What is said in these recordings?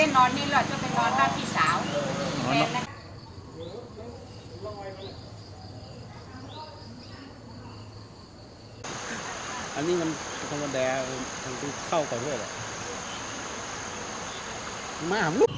ได้นอนนี่เราจะไปนอนบ้านพี่สาวแฟนนะอันนี้มันธรรมดาทางที่เข้าก่อนด้วยแหละมาลูก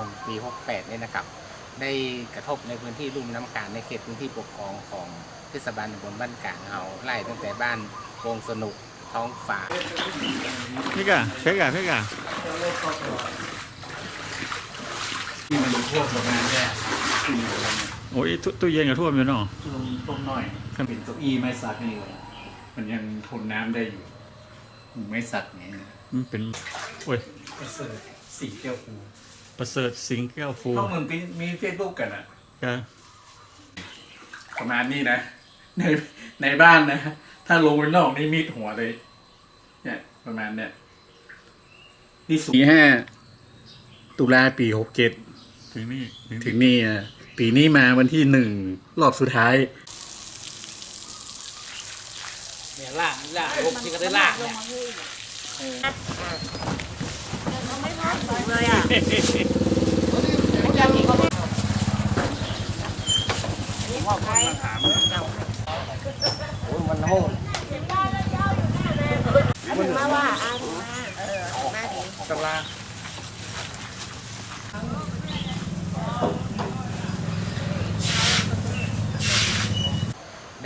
ของปี 68 เนี่ยนะครับ ได้กระทบในพื้นที่ลุ่มน้ำกาญในเขตพื้นที่ปกครองของเทศบาลตำบลบ้านกลางเอาไล่ตั้งแต่บ้านวงสนุกท้องฟ้านี่กะเพ็กอะเพ็กอะที่มันท่วมประมาณเนี้ยขึ้นอยู่แล้วเนี่ยโอ้ยตู้ตู้เย็นกับท่วมอยู่เนาะท่วมท่วมหน่อยเป็นเก้าอี้ไม้สักนี่เลยมันยังทนน้ำได้อยู่ไม้สักเนี่ยมันเป็นโอ้ยประเสริฐสีแก้วฟู ประเสริฐสิงแก้วฟูเขาเหมือนมีมีเฟซบุ๊กกันอะกะประมาณนี้นะ ในในบ้านนะ ถ้าลงไปนอกนี่มิดหัวเลย เนี่ย ประมาณเนี่ยนี่สูงปีห้าตุลาปีหกเจ็ดถึงนี่ถึงถึงนี่อะปีนี้มาวันที่หนึ่งรอบสุดท้ายเนี่ยล่างล่างผมที่ก็ได้ล่างเนี่ยไ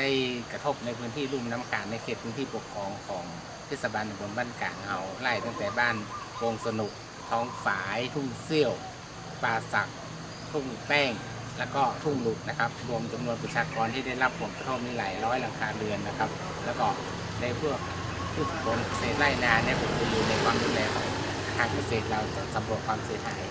ด้กระทบในพื้นที่ลุ่มน้ำกาญในเขตพื้นที่ปกครองของเทศบาลตำบลบ้านกลางเอาไล่ตั้งแต่บ้านวงสนุก ท้องฝาย ทุ่งเซี่ยว ปลาสัก ทุ่งแป้ง แล้วก็ทุ่งหลุกนะครับ รวมจำนวนประชากรที่ได้รับผลกระทบนี่หลายร้อยหลังคาเรือนนะครับ แล้วก็ในพวกพืชผลเศษไร่นาเนี่ยผมจะอยู่ในความดูแลของทางเกษตรเราจะสำรวจความเสียหาย